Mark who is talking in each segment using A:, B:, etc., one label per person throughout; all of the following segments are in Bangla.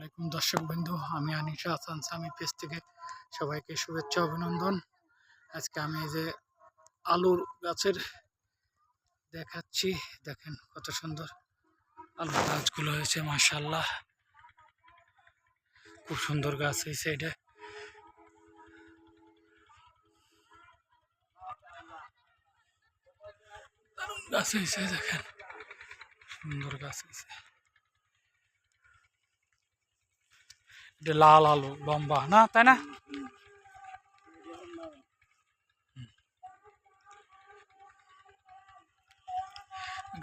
A: আলাইকুম দর্শক বন্ধু, আমি আনিশা হাসান সামি পেজ থেকে সবাইকে শুভেচ্ছা, অভিনন্দন। আজকে আমি এই যে আলুর গাছের দেখাচ্ছি, দেখেন কত সুন্দর আলুর গাছগুলো হয়েছে মাশাল্লাহ খুব সুন্দর গাছ হয়েছে এটা গাছ হয়েছে, দেখেন। সুন্দর গাছ হয়েছে। লাল আলু, লম্বা, না? তাই না?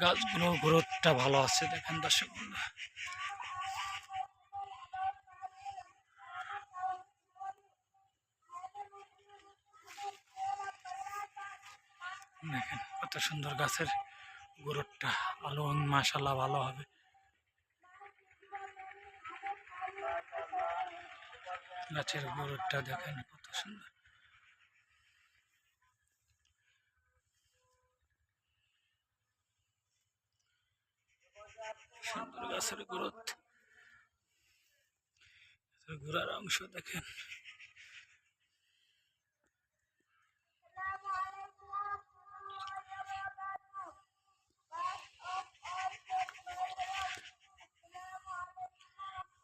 A: গাছগুলোর গ্রোথটা ভালো আছে, দেখেন দর্শক দেখেন কত সুন্দর গাছের গ্রোথটা। আলু মাসাল্লাহ ভালো হবে। গাছের গ্রোথটা দেখেন কত সুন্দর। সুন্দর গাছের গ্রোথ ঘোরার অংশ দেখেন।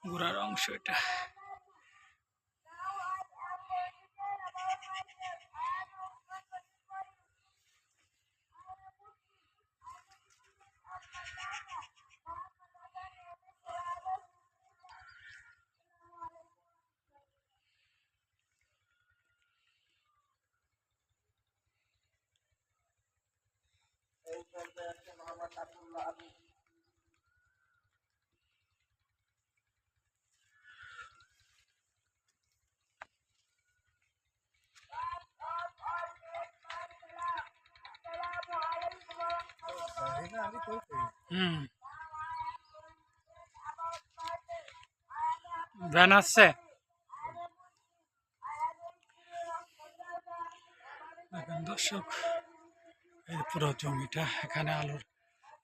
A: ঘোরার অংশ এটা। ভ্যান আসছে? দর্শক এই পুরো জমিটা এখানে আলুর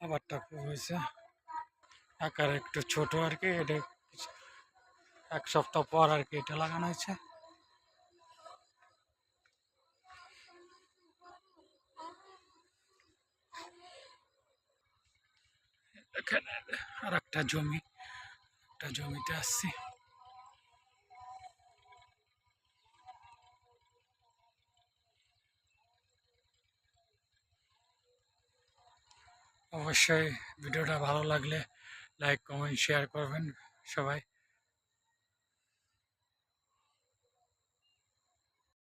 A: আবারটা খুব হয়েছে। আকার একটু ছোট আর কি, এটা এক সপ্তাহ পর আর কি এটা লাগানো হয়েছে। এখানে আর একটা জমি, একটা জমিতে আসছি। অবশ্যই ভিডিওটা ভালো লাগলে লাইক কমেন্ট শেয়ার করবেন সবাই।